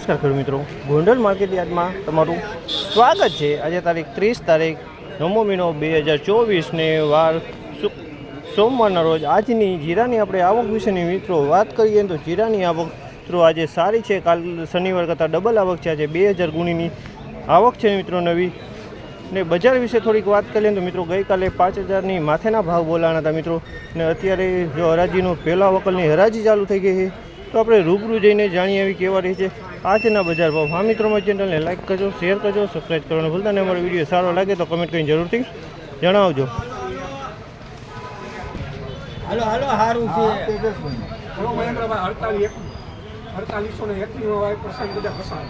નમસ્કાર ખેડૂત મિત્રો. ગોંડલ માર્કેટ યાર્ડમાં તમારું સ્વાગત છે. આજે તારીખ ત્રીસ તારીખ, નવમો મહિનો બે હજાર ચોવીસને વાર સોમવારના રોજ આજની જીરાની આપણે આવક વિશેની મિત્રો વાત કરીએ તો જીરાની આવક મિત્રો આજે સારી છે. કાલ શનિવાર કરતાં ડબલ આવક છે. આજે બે હજાર ગુણીની આવક છે મિત્રો નવી. ને બજાર વિશે થોડીક વાત કરીએ તો મિત્રો ગઈકાલે પાંચ હજારની માથેના ભાવ બોલાણા હતા મિત્રો. ને અત્યારે જો હરાજીનો પહેલા વકલની હરાજી ચાલુ થઈ ગઈ છે. તો આપણે રૂબરૂ જઈને જાણીએ આવી કેવા રહી છે આજના બજાર ભાવ. હા મિત્રો મારી ચેનલને લાઈક કરજો શેર કરજો સબસ્ક્રાઈબ કરવાનું ભૂલતા નહીં. અમારો વીડિયો સારો લાગે તો કમેન્ટ કરીને જરૂરથી જણાવજો. હાલો હાલો સારું છે. અડતાલીસ એક અડતાલીસો ને એકવીસ પર્સન્ટ બધા પસાર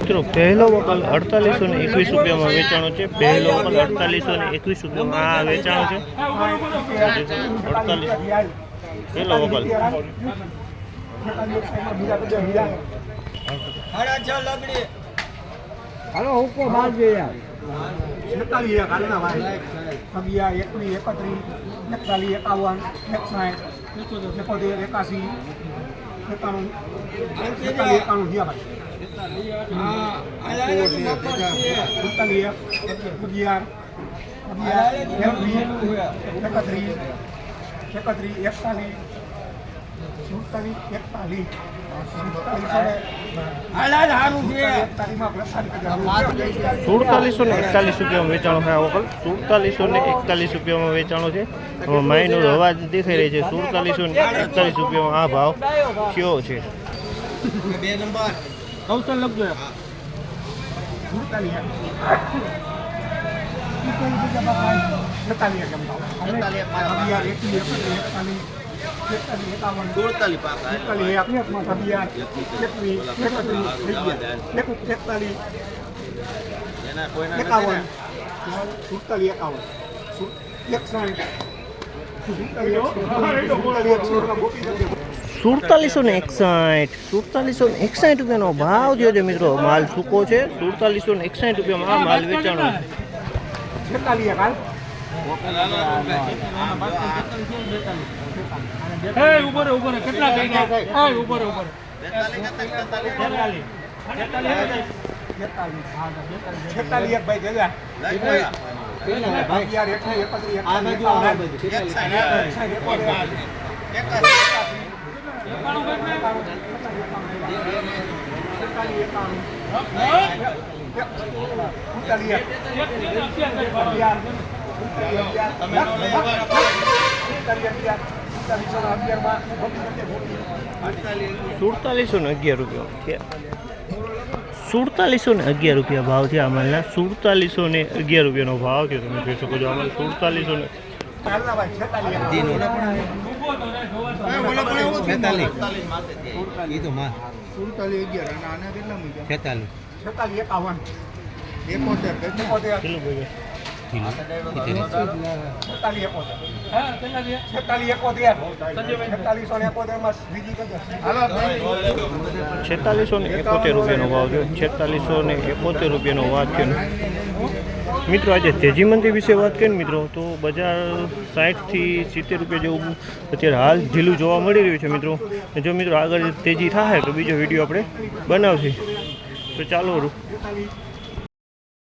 મિત્રો પહેલો વકલ અડતાલીસો ને એકવીસ રૂપિયામાં વેચાણો છે. પહેલો વકલ અડતાલીસો ને એકવીસ રૂપિયામાં આ વેચાણો છે. અડતાલીસ. પહેલો વકલ હાલો હુકો બે યાર છેતાલીસ હાલના ભાઈ. અગિયાર એકવીસ એકત્રીસ એકતાલીસ એકાવન એકસાઠ એકોતેર એકાસી એકાણું એકાલીસ એકાણું થયા ભાઈ અગિયાર અગિયાર એકવીસ એકત્રીસ એકત્રીસ એકતાલીસ સુડતાલીસ એકતાલીસ સુડતાલીસો ને એકતાલીસ રૂપિયામાં વેચાણો છે આ વકલ સુડતાલીસો ને એકતાલીસ રૂપિયામાં વેચાણો છે માઇનો અવાજ દેખાઈ રહી છે સુડતાલીસો ને એકતાલીસ રૂપિયામાં આ ભાવ કયો છે બે નંબર કૌશલ લખજો સુડતાલીસ એકાવન સુડતાલીસ પાકા એના કોઈના એકાવન. સુડતાલીસ એકાવન. ને એકસાઠ. સુડતાલીસો ને એકસાઠ રૂપિયાનો ભાવ જે છે મિત્રો. માલ સૂકો છે. સુડતાલીસો ને એકસાઠ રૂપિયામાં માલ વેચાણો. છે છેતાલીસ એક હાલ છેતાલીસ એક ભાઈ જગ્યા અગિયાર એકવીસ એકત્રીસ એકતાલીસ એકાવન એકસાઠ એકોતેર સુડતાલીસો ને અગિયાર રૂપિયા સુડતાલીસો ને અગિયાર રૂપિયા ભાવ છે અમલના સુડતાલીસો ને અગિયાર રૂપિયાનો ભાવ છે તમે જોઈ શકો છો અમલ સુડતાલીસો ને છેતાલીસ. એકોતેર એકોતેર બોલ્યો? છેતાલીસ ને એકોતેર રૂપિયાનો ભાવ છે છેતાલીસો ને એકોતેર રૂપિયાનો વાત છે મિત્રો આજે તેજી મંદિર વિશે વાત કરીએ ને મિત્રો તો બજાર સાઠથી સિત્તેર રૂપિયા જેવું અત્યારે હાલ ઢીલું જોવા મળી રહ્યું છે મિત્રો. જો મિત્રો આગળ તેજી થાય તો બીજો વીડિયો આપણે બનાવશું. તો ચાલો